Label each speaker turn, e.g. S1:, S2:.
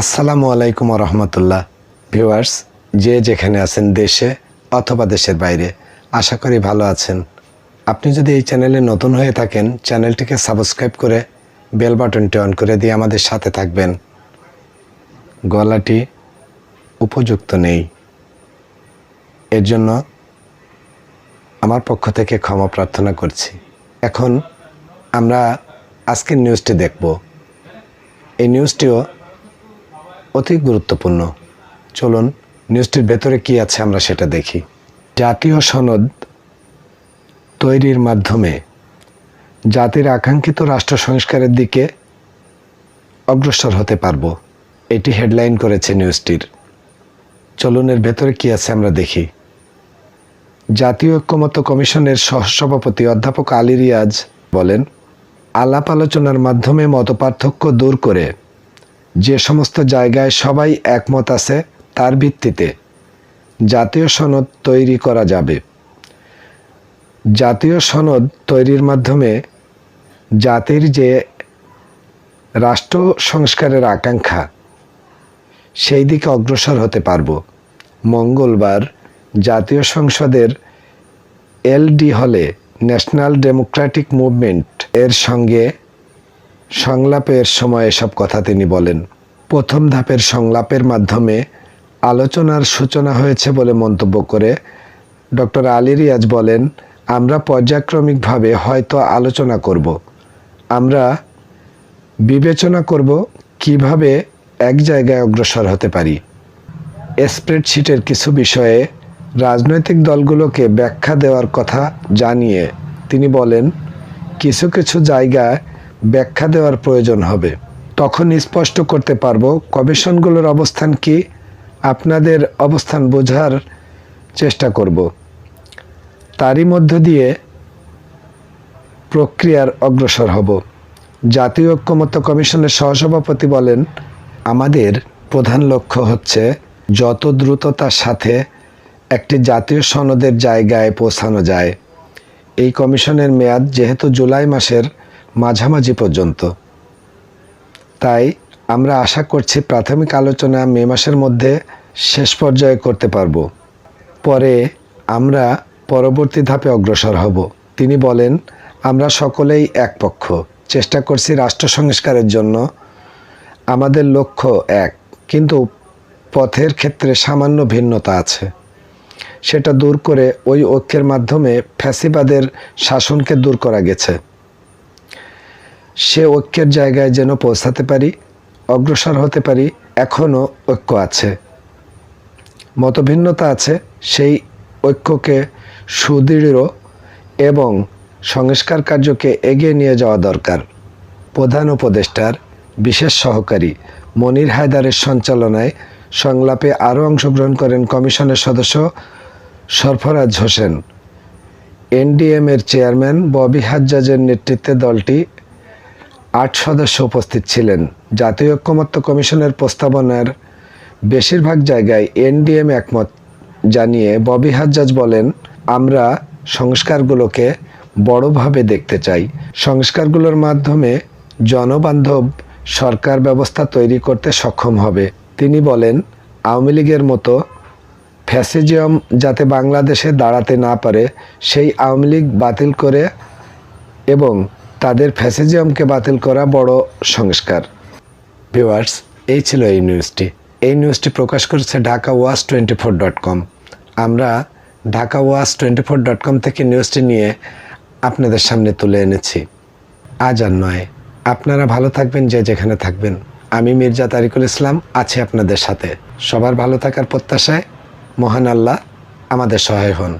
S1: আসসালামু আলাইকুম রহমতুল্লাহ। ভিউয়ার্স, যে যেখানে আছেন দেশে অথবা দেশের বাইরে, আশা করি ভালো আছেন। আপনি যদি এই চ্যানেলে নতুন হয়ে থাকেন, চ্যানেলটিকে সাবস্ক্রাইব করে বেল বাটনটি অন করে দিয়ে আমাদের সাথে থাকবেন। গলাটি উপযুক্ত নেই। এর জন্য আমার পক্ষ থেকে ক্ষমা প্রার্থনা করছি। এখন আমরা আজকের নিউজটি দেখব। এই নিউজটিও অতি গুরুত্বপূর্ণ। চলুন, নিউজটির ভেতরে কি আছে আমরা সেটা দেখি। জাতীয় সনদ তৈরির মাধ্যমে জাতির আকাঙ্ক্ষিত রাষ্ট্র সংস্কারের দিকে অগ্রসর হতে পারব, এটি হেডলাইন করেছে নিউজটির। চলুন এর ভেতরে কি আছে আমরা দেখি। জাতীয় ঐক্যমত্য কমিশনের সহসভাপতি অধ্যাপক আলী রিয়াজ বলেন, আলাপ আলোচনার মাধ্যমে মতপার্থক্য দূর করে যে সমস্ত জায়গায় সবাই একমত আছে তার ভিত্তিতে জাতীয় সনদ তৈরি করা যাবে। জাতীয় সনদ তৈরির মাধ্যমে জাতির যে রাষ্ট্র সংস্কারের আকাঙ্ক্ষা, সেই দিকে অগ্রসর হতে পারব। মঙ্গলবার জাতীয় সংসদের এলডি হলে ন্যাশনাল ডেমোক্রেটিক মুভমেন্ট এর সঙ্গে সংলাপের সময় এসব কথা তিনি বলেন। প্রথম ধাপের সংলাপের মাধ্যমে আলোচনার সূচনা হয়েছে বলে মন্তব্য করে ডক্টর আলী রিয়াজ বলেন আমরা পর্যায়ক্রমিকভাবে হয়তো আলোচনা করব। আমরা বিবেচনা করব কীভাবে এক জায়গায় অগ্রসর হতে পারি। স্প্রেডশিটের কিছু বিষয়ে রাজনৈতিক দলগুলোকে ব্যাখ্যা দেওয়ার কথা জানিয়ে তিনি বলেন, কিছু কিছু জায়গায় ব্যাখ্যা দেওয়ার প্রয়োজন হবে। তখন স্পষ্ট করতে পারব কমিশনগুলোর অবস্থান কি। আপনাদের অবস্থান বোঝার চেষ্টা করব। তারই মধ্য দিয়ে প্রক্রিয়ার অগ্রসর হব। জাতীয় ঐক্যমত্য কমিশনের সহসভাপতি বলেন, আমাদের প্রধান লক্ষ্য হচ্ছে যত দ্রুততার সাথে একটি জাতীয় সনদের জায়গায় পৌঁছানো যায়। এই কমিশনের মেয়াদ যেহেতু জুলাই মাসের মাঝামাঝি পর্যন্ত। তাই আমরা আশা করছি প্রাথমিক আলোচনা মে মাসের মধ্যে শেষ পর্যায়ে করতে পারব। পরে আমরা পরবর্তী ধাপে অগ্রসর হব। তিনি বলেন, আমরা সকলেই এক পক্ষ চেষ্টা করছি রাষ্ট্র সংস্কারের জন্য। আমাদের লক্ষ্য এক, কিন্তু পথের ক্ষেত্রে সামান্য ভিন্নতা আছে। সেটা দূর করে ওই ঐক্যের মাধ্যমে ফ্যাসিবাদের শাসনকে দূর করা গেছে। সে ঐক্যের জায়গায় যেন পৌঁছাতে পারি, অগ্রসর হতে পারি, এখনও ঐক্য আছে। মতভিন্নতা আছে, সেই ঐক্যকে সুদৃঢ় এবং সংস্কার কার্যকে এগিয়ে নিয়ে যাওয়া দরকার। প্রধান উপদেষ্টার বিশেষ সহকারী মনির হায়দারের সঞ্চালনায় সংলাপে আরও অংশগ্রহণ করেন কমিশনের সদস্য সরফরাজ হোসেন। এনডিএম এর চেয়ারম্যান ববি হাজ্জাজের নেতৃত্বে দলটি আট সদস্য উপস্থিত ছিলেন। জাতীয় ঐক্যমত্য কমিশনের প্রস্তাবনার বেশিরভাগ জায়গায় এনডিএম একমত জানিয়ে ববি হাজ্জাজ বলেন আমরা সংস্কারগুলোকে বড়ভাবে দেখতে চাই। সংস্কারগুলোর মাধ্যমে জনবান্ধব সরকার ব্যবস্থা তৈরি করতে সক্ষম হবে। তিনি বলেন, আওয়ামী লীগের মতো ফ্যাসিজিয়াম যাতে বাংলাদেশে দাঁড়াতে না পারে, সেই আওয়ামী লীগ বাতিল করে এবং তাদের ফ্যাসিজিয়ামকে বাতিল করা বড় সংস্কার। ভিউয়ার্স, এই ছিল এই নিউজটি। এই নিউজটি প্রকাশ করেছে ঢাকা ওয়াস টোয়েন্টি ফোর ডট কম। আমরা ঢাকা ওয়াস টোয়েন্টি ফোর ডট কম থেকে নিউজটি নিয়ে আপনাদের সামনে তুলে এনেছি। আজ আর নয়। আপনারা ভালো থাকবেন যে যেখানে থাকবেন। আমি মির্জা তারিকুল ইসলাম, আছি আপনাদের সাথে। সবার ভালো থাকার প্রত্যাশায় মহান আল্লাহ আমাদের সহায় হন।